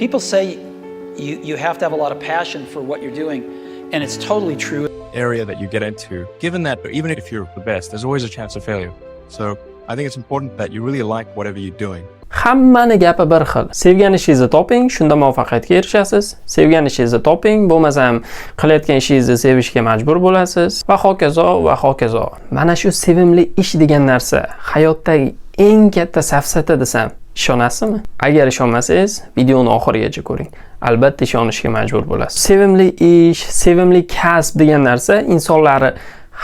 People say you, you have to have a lot of passion for what you're doing, and it's totally true. area that you get into, given that even if you're the best, there's always a chance of failure. So I think it's important that you really like whatever you're doing. Hammani gapi bir xil. Sevgan ishingizni toping, shunda muvaffaqiyatga erishasiz. Sevgan ishingizni toping, bo'lmasam qilayotgan ishingizni sevishga majbur bo'lasiz va hokazo va hokazo. Mana shu sevimli ish degan narsa hayotdagi eng katta safsata desam, ishonasizmi? Agar ishonmasangiz, videoni oxirigacha ko'ring. Albatta ishonishga majbur bo'lasiz. Sevimli ish, sevimli kasb degan narsa insonlarni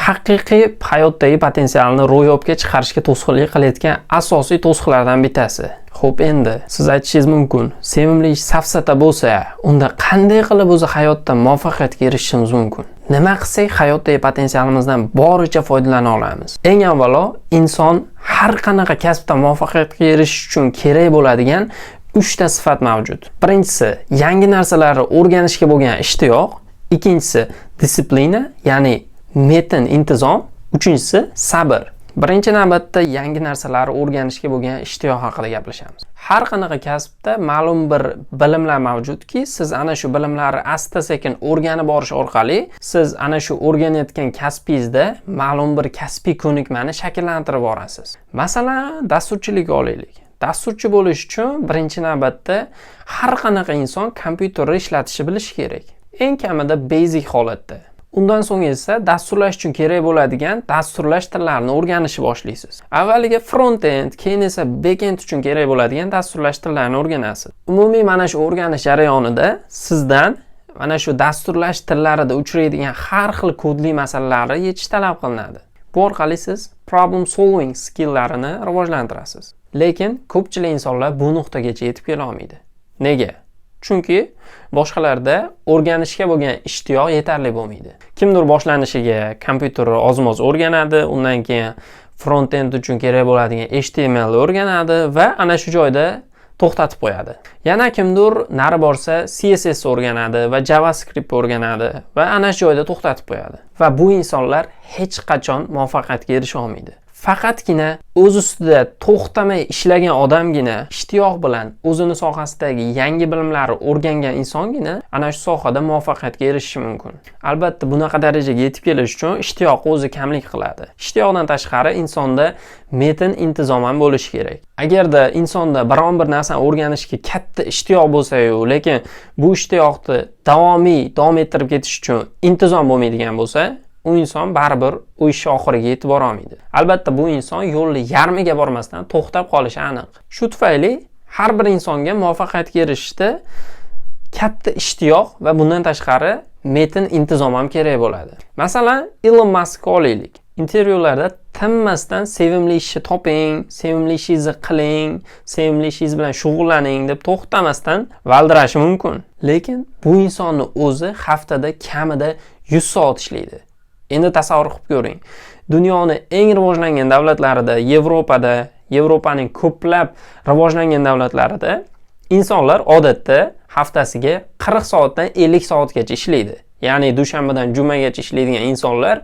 haqiqiy hayotdagi potensialni ro'yobga chiqarishga to'sqinlik qilayotgan asosiy to'siqlardan bittasi. Xo'p, endi siz aytishingiz mumkin, sevimli ish safsata bo'lsa, unda qanday qilib o'zi hayotda muvaffaqiyatga erishishimiz mumkin? Nima qilsak hayotdagi potensialimizdan boricha foydalana olamiz? Eng avvalo, inson har qanaqa kasbda muvaffaqiyatga erishish uchun kerak bo'ladigan uchta sifat mavjud. Birinchisi, yangi narsalarni o'rganishga bo'lgan ishtiyoq, ikkinchisi disiplina, ya'ni metin intizom. Uchinchisi sabr. Birinchi navbatda yangi narsalarni o'rganishga bo'lgan ishtiyoq haqida gaplashamiz. Har qanaqa kasbda ma'lum bir bilimlar mavjudki siz ana shu bilimlarni asta sekin o'rganib borish orqali siz ana shu o'rganayotgan kasbingizda ma'lum bir kasbiy ko'nikmani shakllantirib borasiz masalan dasturchilik olaylik. Dasturchi bo'lish uchun birinchi navbatda har qanaqa inson kompyuterni ishlatishni bilishi kerak. Eng kamida basic holatda. Undan so'ng esa dasturlash uchun kerak bo'ladigan dasturlash tillarini o'rganishni boshlaysiz. Avvaliga front-end, keyin esa back-end uchun kerak bo'ladigan dasturlash tillarini o'rganasiz. Umumiy mana shu o'rganish jarayonida sizdan mana shu dasturlash tillarida uchraydigan har xil kodli masalalarni yechish talab qilinadi. Bu orqali siz problem solving skilllarini rivojlantirasiz. Lekin ko'pchilik insonlar bu nuqtagacha yetib kela olmaydi. Nega? Chunki boshqalarda o'rganishga bo'lgan ishtiyoq yetarli bo'lmaydi. Kimdir boshlanishiga kompyuterni ozmoz o'rganadi, undan keyin front-end uchun kerak bo'ladigan HTML o'rganadi va ana shu joyda to'xtatib qo'yadi. Yana kimdir nari borsa CSS o'rganadi va JavaScript o'rganadi va ana shu joyda to'xtatib qo'yadi. Va bu insonlar hech qachon muvaffaqiyatga erisha olmaydi. Faqatgina o'z ustida to'xtamay ishlagan odamgina ishtiyoq bilan o'zini sohasidagi yangi bilimlarni o'rgangan insongina ana shu sohada muvaffaqiyatga erishishi mumkin. Albatta bunaqa darajaga yetib kelish uchun ishtiyoq o'zi kamlik qiladi. Ishtiyoqdan tashqari insonda metin intizom ham bo'lishi kerak. Agarda insonda biron bir narsani o'rganishga katta ishtiyoq bo'lsa-yu, lekin bu ishtiyoqni davomiy davom ettirib ketish uchun intizom bo'lmaydigan bo'lsa u inson baribir u ishni oxiriga yetib borolmaydi albatta bu inson yo'lni yarmiga bormasdan to'xtab qolishi aniq. Shu tufayli har bir insonga muvaffaqiyatga erishishda katta ishtiyoq va bundan tashqari metin intizom ham kerak bo'ladi. Masalan ilon maskni olaylik. Intervyularda tinmasdan sevimli ishni toping sevimli ishingizni qiling sevimli ishingiz bilan shug'ullaning deb to'xtamasdan valdirashi mumkin. Lekin bu insonni o'zi haftada kamida 100 soat ishlaydi. Endi tasavvur qilib ko'ring. Dunyoni eng rivojlangan davlatlarida, Yevropada, Yevropaning ko'plab rivojlangan davlatlarida insonlar odatda haftasiga 40 soatdan 50 soatgacha ishlaydi. Ya'ni dushanbadan jumagacha ishlaydigan insonlar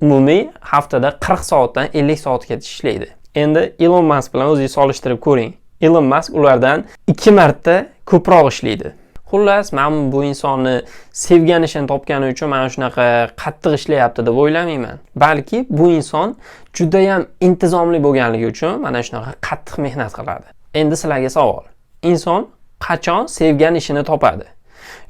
umumiy haftada 40 soatdan 50 soatgacha ishlaydi. Endi Elon Musk bilan o'zingiz solishtirib ko'ring. Elon Musk ulardan 2 marta ko'proq ishlaydi. Xullas, man bu insonni sevgan ishini topgani uchun mana shunaqa qattiq ishlayapti deb o'ylamayman. Balki bu inson juda ham intizomli bo'lganligi uchun mana shunaqa qattiq mehnat qiladi. Endi sizlarga savol. Inson qachon sevgan ishini topadi?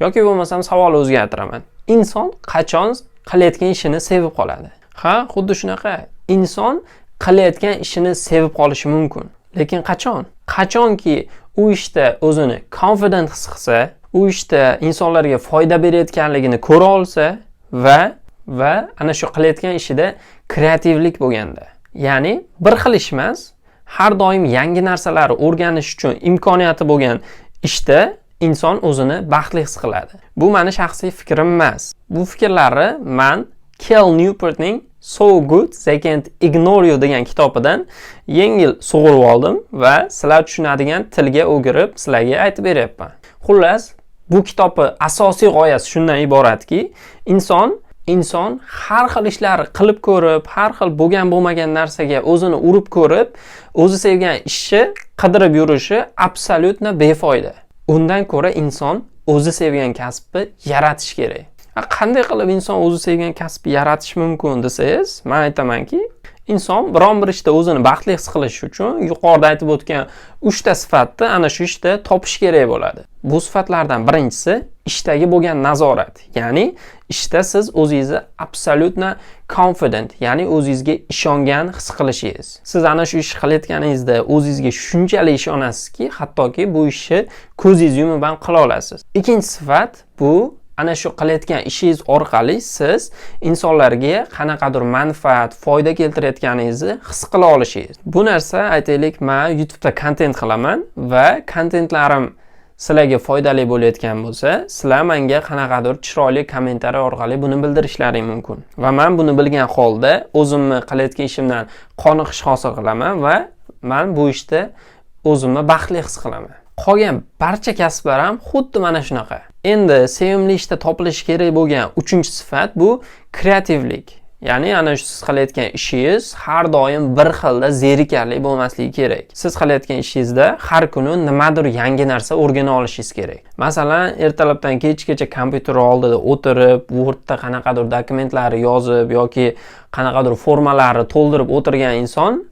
Yoki bo'lmasam savolni o'zgartiraman. Inson qachon qilayotgan ishini sevib qoladi? Ha, xuddi shunaqa. Inson qilayotgan ishini sevib qolishi mumkin. Lekin qachon? Qachonki u ishda o'zini confident his qilsa, u ishda insonlarga foyda berayotganligini ko'ra olsa va va ana shu qilayotgan ishida kreativlik bo'lganda. Ya'ni bir xil ish emas har doim yangi narsalarni o'rganish uchun imkoniyati bo'lgan ishda inson o'zini baxtli his qiladi. Bu mani shaxsiy fikrim emas. Bu fikrlarni man kel newportning so good they can't ignore you degan kitobidan yengil sug'urib oldim va sizlar tushunadigan tilga o'girib sizlarga aytib beryapman. Xullas bu kitobni asosiy g'oyasi shundan iboratki inson inson har xil ishlar qilib ko'rib har xil bo'lgan bo'lmagan narsaga o'zini urib ko'rib o'zi sevgan ishni qidirib yurishi absolyutno befoyda. Undan ko'ra inson o'zi sevgan kasbni yaratish kerak. Qanday qilib inson o'zi sevgan kasbni yaratish mumkin desangiz man aytamanki inson biron bir ishda o'zini baxtli his qilish uchun yuqorida aytib o'tgan uchta sifatni ana shu ishda topish kerak bo'ladi. Bu sifatlardan birinchisi ishdagi bo'lgan nazorat ya'ni ishda siz o'zingizni absolyutno confident ya'ni o'zingizga ishongan his qilishingiz. Siz ana shu ishni qilayotganingizda o'zingizga shunchalik ishonasizki hattoki bu ishni ko'zingiz ham qila olasiz. Ikkinchi sifat bu ana shu qilayotgan ishingiz orqali siz insonlarga qanaqadir manfaat foyda keltirayotganingizni his qila olishingiz. Bu narsa aytaylik man youtubeda kontent qilaman va kontentlarim sizlarga foydali bo'layotgan bo'lsa sizlar menga qanaqadir chiroyli kommentariy orqali buni bildirishlaring mumkin. Va man buni bilgan holda o'zimni qilayotgan ishimdan qoniqish hosil qilaman va man bu ishda o'zimni baxtli his qilaman. Qolgan barcha kasblar ham xuddi mana shunaqa. Endi sevimli ishda topilishi kerak bo'lgan uchinchi sifat bu kreativlik. Ya'ni ana shu siz qilayotgan ishingiz har doim bir xilda zerikarli bo'lmasligi kerak. Siz qilayotgan ishingizda har kuni nimadir yangi narsa o'rgana olishingiz kerak. Masalan ertalabdan kechgacha kompyuter oldida o'tirib wordda qanaqadir dokumentlarni yozib yoki qanaqadir formalarni to'ldirib o'tirgan inson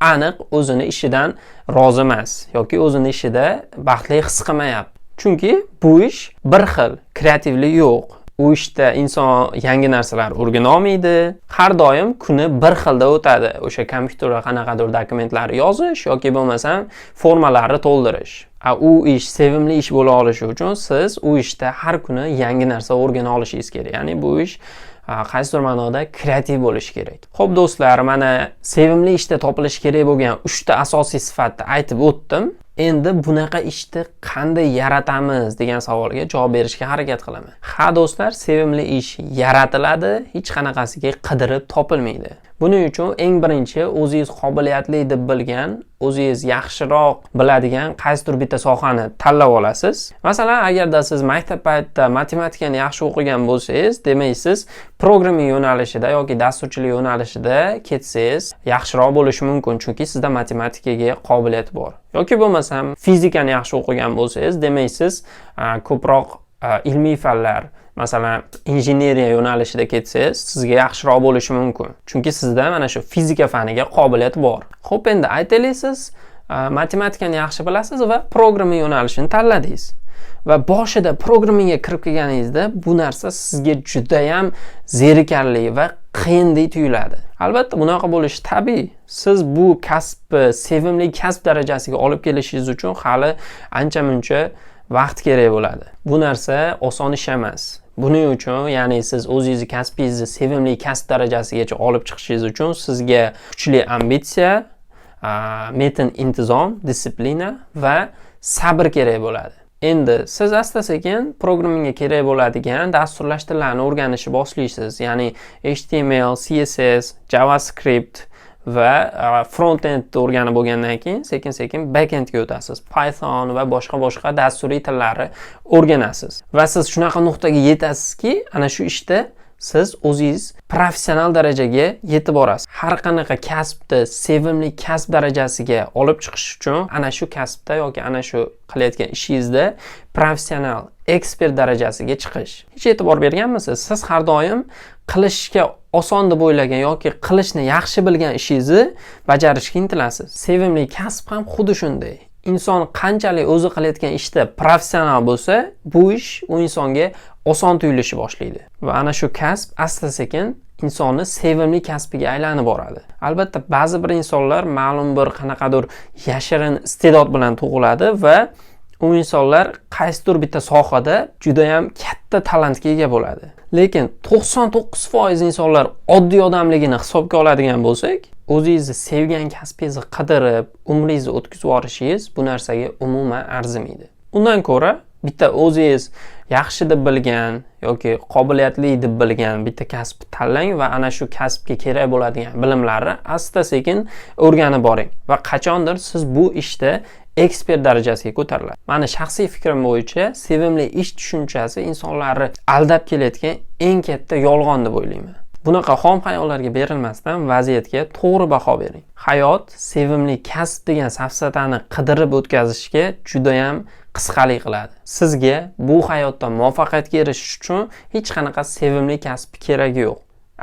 aniq o'zini ishidan rozi emas yoki o'zini ishida baxtli his qilmayapti. Chunki bu ish bir xil kreativlik yo'q. U ishda inson yangi narsalar o'rgana olmaydi. Har doim kuni bir xilda o'tadi. O'sha kompyuterda qanaqadir dokumentlar yozish yoki bo'lmasam formalarni to'ldirish. A u ish sevimli ish bo'la olishi uchun siz u ishda har kuni yangi narsa o'rgana olishingiz kerak. Ya'ni bu ish qaysidir ma'noda? Kreativ bo'lishi kerak. Ho'p do'stlar mana sevimli ishda topilishi kerak bo'lgan uchta asosiy sifatni aytib o'tdim. Endi bunaqa ishni qanday yaratamiz degan savolga javob berishga harakat qilaman. Ha do'stlar sevimli ish yaratiladi hech qanaqasiga qidirib topilmaydi. Buning uchun eng birinchi o'zingiz qobiliyatli deb bilgan o'zingiz yaxshiroq biladigan qaysidir bitta sohani tanlab olasiz. Masalan agarda siz maktab paytida matematikani yaxshi o'qigan bo'lsangiz demak siz programming yo'nalishida yoki dasturchilik yo'nalishida ketsangiz yaxshiroq bo'lishi mumkin chunki sizda matematikaga qobiliyat bor. Yoki bo'lmasam fizikani yaxshi o'qigan bo'lsangiz demak siz ko'proq ilmiy fanlar masalan injeneriya yo'nalishida ketsangiz sizga yaxshiroq bo'lishi mumkin. Chunki sizda mana shu fizika faniga qobiliyat bor. Ho'p endi aytaylik siz matematikani yaxshi bilasiz va programming yo'nalishini tanladingiz. Va boshida programmingga kirib kelganingizda bu narsa sizga judayam zerikarli va qiyindek tuyuladi. Albatta bunaqa bo'lishi tabiiy. Siz bu kasbni sevimli kasb darajasiga olib kelishingiz uchun hali ancha muncha vaqt kerak bo'ladi. Bu narsa oson ish emas. Buning uchun ya'ni siz o'zingizni kasbingizni sevimli kasb darajasigacha olib chiqishingiz uchun sizga kuchli ambitsiya metin intizom disiplina va sabr kerak bo'ladi. Endi siz asta sekin programmingga kerak bo'ladigan dasturlash tillarini o'rganishni boshlaysiz. Ya'ni html css javascript va frontendni o'rganib bo'lgandan keyin sekin sekin backendga o'tasiz. Python va boshqa boshqa dasturiy tillarni o'rganasiz. Va siz shunaqa nuqtaga yetasizki ana shu ishda siz o'zingiz professional darajaga yetib borasiz. Har qanaqa kasbni sevimli kasb darajasiga olib chiqish uchun ana shu kasbda yoki ana shu qilayotgan ishingizda professional ekspert darajasiga chiqish. Hech e'tibor berganmisiz? Siz har doim qilishga oson deb o'ylagan yoki qilishni yaxshi bilgan ishingizni bajarishga intilasiz. Sevimli kasb ham xuddi shunday. Inson qanchalik o'zi qilayotgan ishda professional bo'lsa bu ish u insonga oson tuyulishi boshlaydi. Va ana shu kasb asta sekin insonni sevimli kasbiga aylanib boradi. Albatta ba'zi bir insonlar ma'lum bir qanaqadir yashirin iste'dod bilan tug'iladi va u insonlar qaysidir bitta sohada judayam katta talantga ega bo'ladi. Lekin to'qson to'qqiz foiz insonlar oddiy odamligini hisobga oladigan bo'lsak o'zingizni sevgan kasbingizni qidirib umringizni o'tkazib yuborishingiz bu narsaga umuman arzimaydi. Undan ko'ra bitta o'zingiz yaxshi deb bilgan yoki qobiliyatli deb bilgan bitta kasbni tanlang va ana shu kasbga kerak bo'ladigan bilimlarni asta sekin o'rganib boring va qachondir siz bu ishda ekspert darajasiga ko'tariladi. Mani shaxsiy fikrim bo'yicha sevimli ish tushunchasi insonlarni aldab kelayotgan eng katta yolg'on deb o'ylayman. Bunaqa xom xayollarga berilmasdan vaziyatga to'g'ri baho bering. Hayot sevimli kasb degan safsatani qidirib o'tkazishga judayam qisqalik qiladi. Sizga bu hayotda muvaffaqiyatga erishish uchun hech qanaqa sevimli kasb keragi yo'q.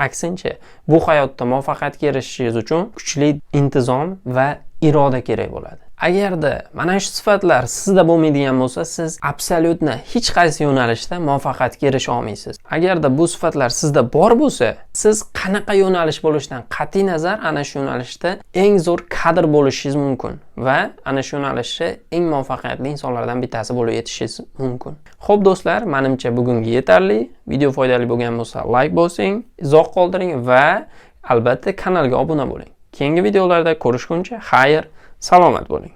Aksincha bu hayotda muvaffaqiyatga erishishingiz uchun kuchli intizom va iroda kerak bo'ladi. Agarda mana shu sifatlar sizda bo'lmaydigan bo'lsa siz absolyutni hech qaysi yo'nalishda muvaffaqiyatga erisha olmaysiz. Agarda bu sifatlar sizda bor bo'lsa siz qanaqa yo'nalish bo'lishidan qat'iy nazar ana shu yo'nalishda eng zo'r kadr bo'lishingiz mumkin va ana shu yo'nalishda eng muvaffaqiyatli insonlardan bittasi bo'lib yetishingiz mumkin. Ho'p do'stlar manimcha bugungi yetarli video foydali bo'lgan bo'lsa layk bosing izoh qoldiring va albatta kanalga obuna bo'ling. Keyingi videolarda ko'rishguncha xayr! Salomat bo'ling